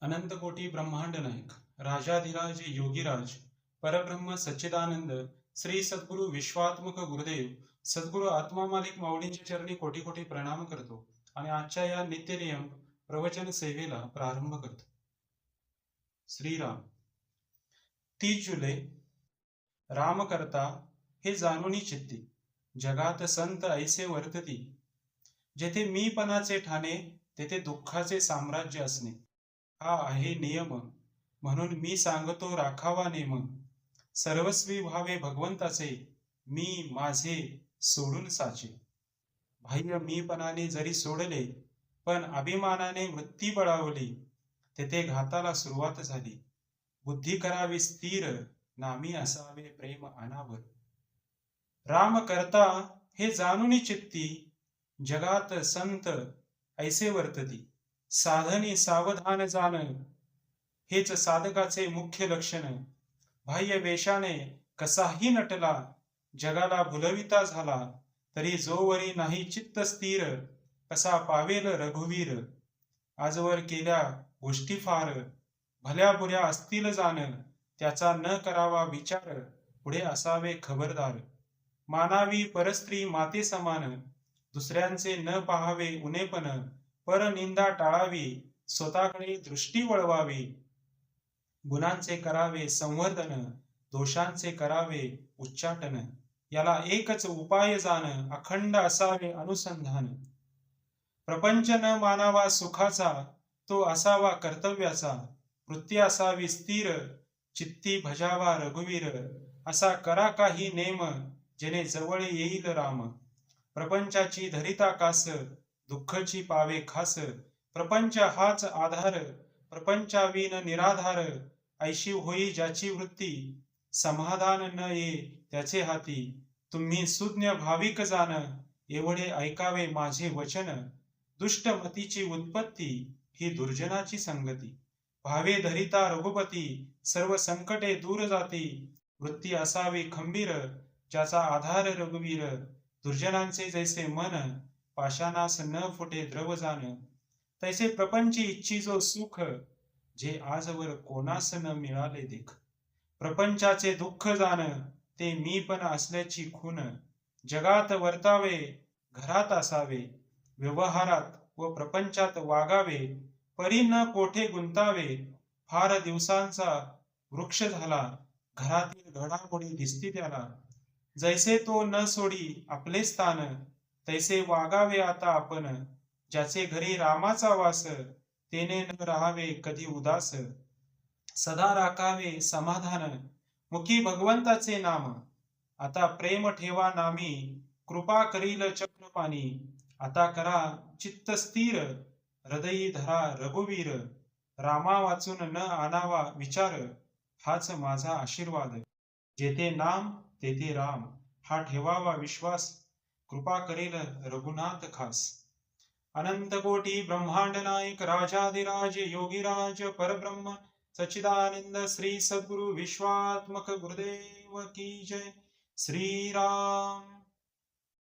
अनंत कोटी ब्रह्मांड नायक राजाधिराज योगीराज परब्रह्म सच्चिदानंद श्री सद्गुरु विश्वात्मक गुरुदेव सद्गुरु आत्मा मालिक माऊलींच्या चरणी कोटी कोटी प्रणाम करतो आणि आजच्या या नित्यनियम प्रवचन सेवेला प्रारंभ करतो. श्रीराम. तीस जुलै. राम करता हे जाणूनी चित्ती. जगात संत ऐसे वर्तती. जेथे मीपणाचे ठाणे तेथे दुःखाचे साम्राज्य असणे. हा आहे नियम. म्हणून मी सांगतो राखावा नेम. सर्वस्वी व्हावे भगवंताचे मी माझे सोडून साचे. बाह्य मीपणाने जरी सोडले पण अभिमानाने वृत्ती बळावली तेथे घाताला सुरुवात झाली. बुद्धी करावी स्थिर नामी असावे प्रेम अनावर. राम करता हे जाणूनी चित्ती जगात संत ऐसे वर्तती. साधने सावधान जाणं हेच साधकाचे मुख्य लक्षण. बाह्य वेशाने कसाही नटला जगाला भुलविता झाला तरी जोवरी नाही चित्त स्थिर कसा पावेल रघुवीर. आजवर केल्या गोष्टी फार भल्या बुऱ्या असतील जाण त्याचा न करावा विचार पुढे असावे खबरदार. मानावी परस्त्री माते समान दुसऱ्यांचे न पाहावे उनेपण परनिंदा टाळावी स्वतःकडे दृष्टी वळवावी. गुणांचे करावे संवर्धन दोषांचे करावे उच्चाटन. याला एकच उपाय जाण अखंड असावे अनुसंधान. प्रपंच न मानावा सुखाचा तो असावा कर्तव्याचा. वृत्ती असावी स्थिर चित्ती भजावा रघुवीर. असा करा काही नेम जेणे जवळ येईल राम. प्रपंचाची धरिता कास दुःखची पावे खास. प्रपंच हाच आधार. प्रपंचावीन निराधार. ऐशी होई ज्याची वृत्ती. समाधान न ये त्याचे हाती. तुम्ही सुज्ञ भाविक जाण एवढे ऐकावे माझे वचन. दुष्ट मतीची उत्पत्ती ही दुर्जनाची संगती. भावे धरिता रघुपती सर्व संकटे दूर जाती. वृत्ती असावी खंबीर ज्याचा आधार रघुवीर. दुर्जनांचे जैसे मन पाषाणास न फुटे द्रव जाण. तैसे प्रपंची इच्छी जो सुख जे आजवर कोणास न मिळाले देख. प्रपंचाचे दुःख जाण ते मी पण असल्याची खून. जगात वर्तावे घरात असावे. व्यवहारात व प्रपंचात वागावे. परी न कोठे गुंतावे. फार दिवसांचा वृक्ष झाला घरातील घडामोडी दिसती त्याला. जैसे तो न सोडी आपले स्थान तैसे वागावे आता आपण ज्याचे घरी रामाचा वास तेने न राहावे कधी उदास. सदा राखावे समाधान मुखी भगवंताचे नाम. आता प्रेम ठेवा नामी कृपा करील चक्रपाणी आता करा चित्त स्थिर हृदयी धरा रघुवीर. रामा वाचून न आणावा विचार हाच माझा आशीर्वाद. जेथे नाम तेथे राम. हा ठेवावा विश्वास. कृपा करेल रघुनाथ खास. अनंत कोटी ब्रह्मांड नायक राजाधिराज योगीराज परब्रह्म सच्चिदानंद श्री सद्गुरु विश्वात्मक गुरुदेव की जय. श्रीराम.